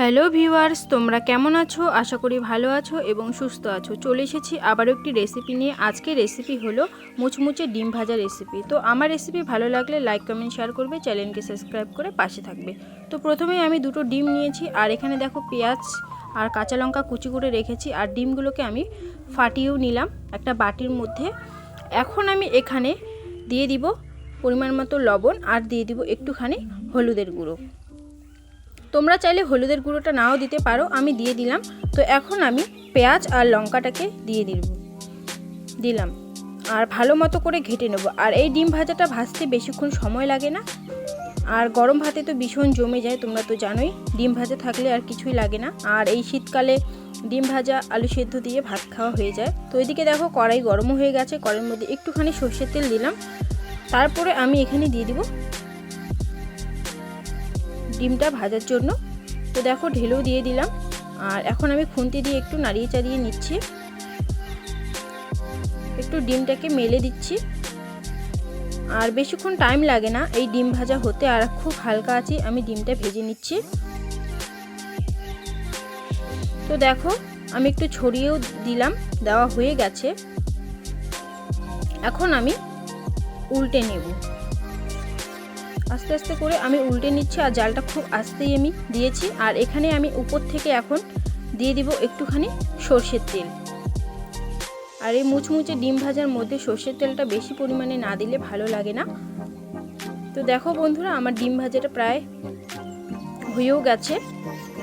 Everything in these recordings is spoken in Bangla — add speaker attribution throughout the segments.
Speaker 1: হ্যালো ভিউয়ার্স, তোমরা কেমন আছো? আশা করি ভালো আছো এবং সুস্থ আছো। চলে এসেছি আবারও একটি রেসিপি নিয়ে। আজকে রেসিপি হলো মুচমুচে ডিম ভাজা রেসিপি তো আমার রেসিপি ভালো লাগলে লাইক কমেন্ট শেয়ার করবে। চ্যানেলকে সাবস্ক্রাইব করে পাশে থাকবে। তো প্রথমেই আমি দুটো ডিম নিয়েছি। আর এখানে দেখো পেঁয়াজ আর কাঁচা লঙ্কা কুচি করে রেখেছি। আর ডিমগুলোকে আমি ফাটিয়েও নিলাম একটা বাটির মধ্যে। এখন আমি এখানে দিয়ে দিব পরিমাণ মতো লবণ আর দিয়ে দিব একটুখানি হলুদের গুঁড়ো। তোমরা চাইলে হলুদের গুঁড়োটা নাও দিতে পারো, আমি দিয়ে দিলাম। তো এখন আমি পেঁয়াজ আর লঙ্কাটাকে দিয়ে দিব। দিলাম। আর ভালো মতো করে ঘেটে নেব। আর এই ডিম ভাজাটা ভাজতে বেশিক্ষণ সময় লাগে না। আর গরম ভাতে তো ভীষণ জমে যায়, তোমরা তো জানোই, ডিম ভাজা থাকলে আর কিছুই লাগে না। আর এই শীতকালে ডিম ভাজা, আলু সেদ্ধ দিয়ে ভাত খাওয়া হয়ে যায়। তো এদিকে দেখো কড়াই গরমও হয়ে গেছে, কড়াইয়ের মধ্যে একটুখানি সর্ষের তেল দিলাম। তারপরে আমি এখানে দিয়ে দিব ডিমটা ভাজার জন্য। তো দেখো ঢেলেও দিয়ে দিলাম। আর এখন আমি খুন্তি দিয়ে একটু নাড়িয়ে চাড়িয়ে নিচ্ছি। একটু ডিমটাকে মেলে দিচ্ছি। আর বেশিক্ষণ টাইম লাগে না এই ডিম ভাজা হতে। আর খুব হালকা আছে আমি ডিমটা ভেজে নিচ্ছি। তো দেখো, আমি একটু ছড়িয়েও দিলাম। দেওয়া হয়ে গেছে। এখন আমি উল্টে নেব। আস্তে আস্তে করে আমি উল্টে নিচ্ছি আর জালটা খুব আস্তেই আমি দিয়েছি। আর এখানে আমি উপর থেকে এখন দিয়ে দিব একটুখানি সর্ষের তেল। আর এই মুচমুচে ডিম ভাজার মধ্যে সর্ষের তেলটা বেশি পরিমাণে না দিলে ভালো লাগে না। তো দেখো বন্ধুরা, আমার ডিম ভাজাটা প্রায় হয়েও গেছে।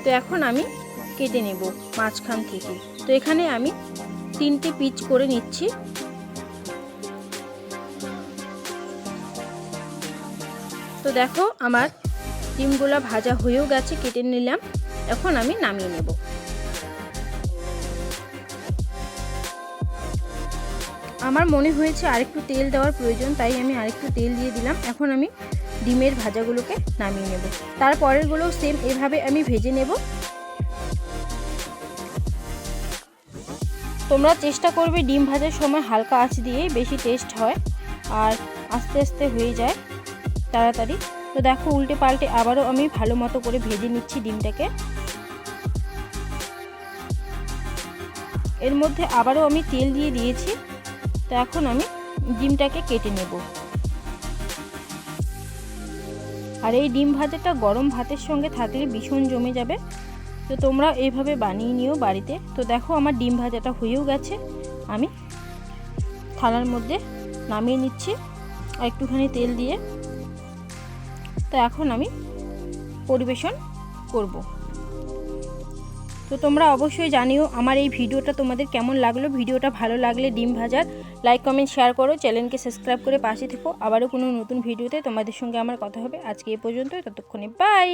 Speaker 1: তো এখন আমি কেটে নেব মাঝখান থেকে। তো এখানে আমি তিনটে পিচ করে নিচ্ছি। তো দেখো, আমার ডিমগুলো ভাজা হয়েও গেছে, কেটে নিলাম। এখন আমি নামিয়ে নেব। আমার মনে হয়েছে আরেকটু তেল দেওয়ার প্রয়োজন, তাই আমি আরেকটু তেল দিয়ে দিলাম। এখন আমি ডিমের ভাজাগুলোকে নামিয়ে নেব। তারপরেরগুলো সেম এভাবে আমি ভেজে নেব। তোমরা চেষ্টা করবে ডিম ভাজার সময় হালকা আঁচ দিয়ে বেশি টেস্ট হয়, আর আস্তে আস্তে হয়ে যায়। তাড়াতাড়ি। তো দেখো, উল্টে পাল্টে আবারও আমি ভালো মতো করে ভেজে নিচ্ছি ডিমটাকে। এর মধ্যে আবারও আমি তেল দিয়ে দিয়েছি। তো এখন আমি ডিমটাকে কেটে নেব। আর এই ডিম ভাজাটা গরম ভাতের সঙ্গে থাকলে ভীষণ জমে যাবে। তো তোমরা এইভাবে বানিয়ে নিও বাড়িতে। তো দেখো, আমার ডিম ভাজাটা হয়েও গেছে। আমি থালার মধ্যে নামিয়ে নিচ্ছি। আর একটুখানি তেল দিয়ে তো এখন আমি পরিবেশন করব। তো তোমরা অবশ্যই জানিও আমার এই ভিডিওটা তোমাদের কেমন লাগল। ভিডিওটা ভালো লাগলে ডিম ভাজার লাইক, কমেন্ট, শেয়ার করো। চ্যানেলকে সাবস্ক্রাইব করে পাশে থেকো। আবারও কোনো নতুন ভিডিওতে তোমাদের সঙ্গে আমার কথা হবে। আজকে এ পর্যন্ত ততক্ষণে বাই!